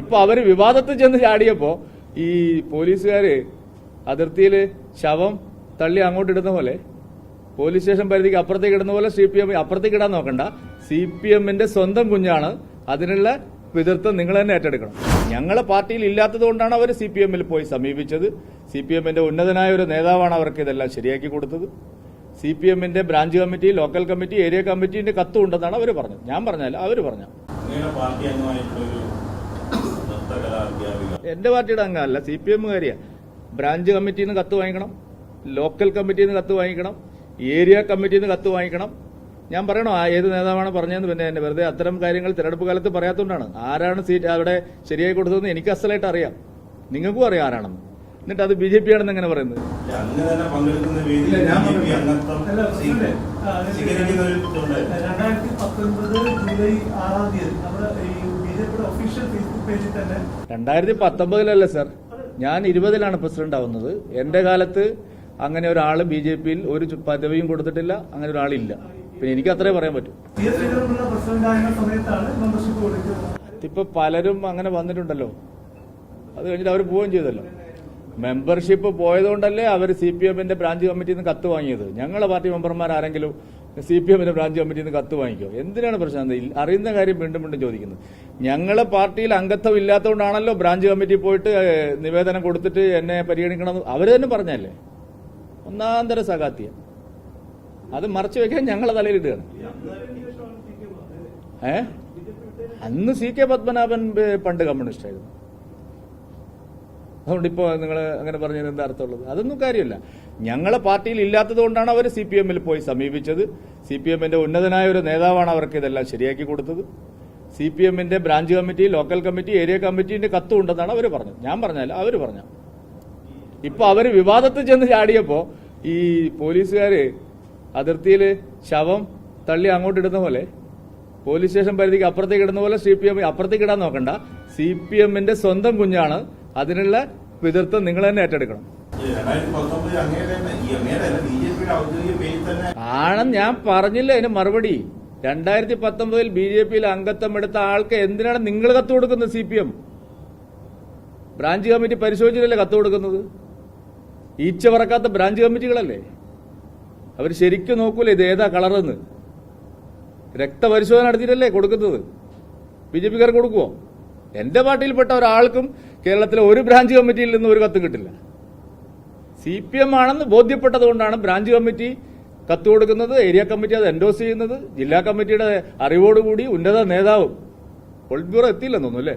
ഇപ്പൊ അവർ വിവാദത്തിൽ ചെന്ന് ചാടിയപ്പോ ഈ പോലീസുകാര് അതിർത്തിയിൽ ശവം തള്ളി അങ്ങോട്ട് ഇടുന്ന പോലെ പോലീസ് സ്റ്റേഷൻ പരിധിക്ക് അപ്പുറത്തേക്ക് ഇടുന്ന പോലെ സി പി എം അപ്പുറത്തേക്ക് ഇടാൻ നോക്കണ്ട. സി പി എമ്മിന്റെ സ്വന്തം കുഞ്ഞാണ്. അതിനുള്ള പിതൃത്വം നിങ്ങൾ തന്നെ ഏറ്റെടുക്കണം. ഞങ്ങളെ പാർട്ടിയിൽ ഇല്ലാത്തത് കൊണ്ടാണ് അവർ സി പി എമ്മിൽ പോയി സമീപിച്ചത്. സി പി എമ്മിന്റെ ഉന്നതനായ ഒരു നേതാവാണ് അവർക്ക് ഇതെല്ലാം ശരിയാക്കി കൊടുത്തത്. സി പി എമ്മിന്റെ branch committee local committee area കമ്മിറ്റിന്റെ കത്തും ഉണ്ടെന്നാണ് അവർ പറഞ്ഞത്. ഞാൻ പറഞ്ഞാൽ അവർ പറഞ്ഞു എന്റെ പാർട്ടിയുടെ അംഗമല്ല സി പി എമ്മുകാരിയാ. ബ്രാഞ്ച് കമ്മിറ്റിയിൽ നിന്ന് കത്ത് വാങ്ങിക്കണം ലോക്കൽ കമ്മിറ്റിയിൽ നിന്ന് കത്ത് വാങ്ങിക്കണം ഏരിയ കമ്മിറ്റിയിൽ നിന്ന് കത്ത് വാങ്ങിക്കണം. ഞാൻ പറയണോ ഏത് നേതാവാണ് പറഞ്ഞതെന്ന് പിന്നെ എന്നെ വെറുതെ അത്തരം കാര്യങ്ങൾ തിരഞ്ഞെടുപ്പ് കാലത്ത് പറയാത്തതുകൊണ്ടാണ് ആരാണ് സീറ്റ് അവിടെ ശരിയായി കൊടുത്തതെന്ന് എനിക്ക് അസലായിട്ട് അറിയാം. നിങ്ങൾക്കും അറിയാം ആരാണെന്ന്. എന്നിട്ട് അത് ബി ജെ പി ആണെന്ന് എങ്ങനെ പറയുന്നത് രണ്ടായിരത്തി പത്തൊൻപത് ജൂലൈ ആറാം തീയതി നമ്മുടെ ഈ ബി ജെ പിയുടെ ഒഫീഷ്യൽ ഫേസ്ബുക്ക് പേജിൽ തന്നെ രണ്ടായിരത്തി പത്തൊമ്പതിലല്ലേ സർ? ഞാൻ ഇരുപതിലാണ് പ്രസിഡന്റ് ആവുന്നത്. എന്റെ കാലത്ത് അങ്ങനെ ഒരാൾ ബി ജെ പിയിൽ ഒരു പദവിയും കൊടുത്തിട്ടില്ല അങ്ങനെ ഒരാളില്ല. പിന്നെ എനിക്ക് അത്രേ പറയാൻ പറ്റും. ഇപ്പൊ പലരും അങ്ങനെ വന്നിട്ടുണ്ടല്ലോ. അത് കഴിഞ്ഞിട്ട് അവർ പോവുകയും ചെയ്തല്ലോ. മെമ്പർഷിപ്പ് പോയതുകൊണ്ടല്ലേ അവർ സി പി എമ്മിന്റെ ബ്രാഞ്ച് കമ്മിറ്റിയിൽ നിന്ന് കത്ത് വാങ്ങിയത്? ഞങ്ങളെ പാർട്ടി മെമ്പർമാർ ആരെങ്കിലും സി പി എമ്മിന്റെ ബ്രാഞ്ച് കമ്മിറ്റിയിൽ നിന്ന് കത്ത് വാങ്ങിക്കോ? എന്തിനാണ് പ്രശ്നം? അറിയുന്ന കാര്യം വീണ്ടും വീണ്ടും ചോദിക്കുന്നത് ഞങ്ങളെ പാർട്ടിയിൽ അംഗത്വം ഇല്ലാത്തതുകൊണ്ടാണല്ലോ ബ്രാഞ്ച് കമ്മിറ്റി പോയിട്ട് നിവേദനം കൊടുത്തിട്ട് എന്നെ പരിഗണിക്കണം അവർ തന്നെ പറഞ്ഞല്ലേ? ഒന്നാന്തര സകാത്തിയ അത് മറച്ചു വെക്കാൻ ഞങ്ങളെ തലയിലിടുകയാണ് ഏ? അന്ന് സി കെ പത്മനാഭൻ പണ്ട് കമ്മ്യൂണിസ്റ്റ് ആയിരുന്നു അതുകൊണ്ട് ഇപ്പോൾ നിങ്ങൾ അങ്ങനെ പറഞ്ഞതിന് എന്താ അർത്ഥമുള്ളത്? അതൊന്നും കാര്യമില്ല. ഞങ്ങളെ പാർട്ടിയിൽ ഇല്ലാത്തത് കൊണ്ടാണ് അവർ സി പി എമ്മിൽ പോയി സമീപിച്ചത്. സി പി എമ്മിന്റെ ഉന്നതനായ ഒരു നേതാവാണ് അവർക്ക് ഇതെല്ലാം ശരിയാക്കി കൊടുത്തത്. സി പി എമ്മിന്റെ branch committee local committee area കമ്മിറ്റിന്റെ കത്തും ഉണ്ടെന്നാണ് അവർ പറഞ്ഞത്. ഞാൻ പറഞ്ഞല്ല അവർ പറഞ്ഞു. ഇപ്പൊ അവർ വിവാദത്തിൽ ചെന്ന് ചാടിയപ്പോൾ ഈ പോലീസുകാര് അതിർത്തിയിൽ ശവം തള്ളി അങ്ങോട്ട് ഇടുന്ന പോലെ പോലീസ് സ്റ്റേഷൻ പരിധിക്ക് അപ്പുറത്തേക്ക് ഇടുന്ന പോലെ സി പി എം അപ്പുറത്തേക്ക് ഇടാൻ നോക്കണ്ട. സി പി എമ്മിന്റെ സ്വന്തം കുഞ്ഞാണ് അതിനുള്ള പിതൃത്വം നിങ്ങൾ തന്നെ ഏറ്റെടുക്കണം. ആണെന്ന് ഞാൻ പറഞ്ഞില്ല അതിന് മറുപടി. രണ്ടായിരത്തി പത്തൊമ്പതിൽ ബി ജെ പിയിൽ അംഗത്വം എടുത്ത ആൾക്ക് എന്തിനാണ് നിങ്ങൾ കത്ത് കൊടുക്കുന്നത് C P M? Branch committee പരിശോധിച്ചിട്ടല്ലേ കത്ത് കൊടുക്കുന്നത്? ഈച്ച പറക്കാത്ത ബ്രാഞ്ച് കമ്മിറ്റികളല്ലേ? അവർ ശരിക്കും നോക്കൂലേ ഇത് ഏതാ കളറെന്ന്? രക്തപരിശോധന നടത്തിയിട്ടല്ലേ കൊടുക്കുന്നത്? ബി ജെ പിക്കാർ കൊടുക്കുവോ? എന്റെ പാർട്ടിയിൽപ്പെട്ട ഒരാൾക്കും കേരളത്തിലെ ഒരു ബ്രാഞ്ച് കമ്മിറ്റിയിൽ നിന്ന് ഒരു കത്ത് കിട്ടില്ല. സി പി എം ആണെന്ന് ബോധ്യപ്പെട്ടതുകൊണ്ടാണ് ബ്രാഞ്ച് കമ്മിറ്റി കത്ത് കൊടുക്കുന്നത് ഏരിയ കമ്മിറ്റി അത് എൻഡോസ് ചെയ്യുന്നത് ജില്ലാ കമ്മിറ്റിയുടെ അറിവോടുകൂടി ഉന്നത നേതാവും പൊളിറ്റ് ബ്യൂറോ എത്തിയില്ലെന്നൊന്നും അല്ലേ?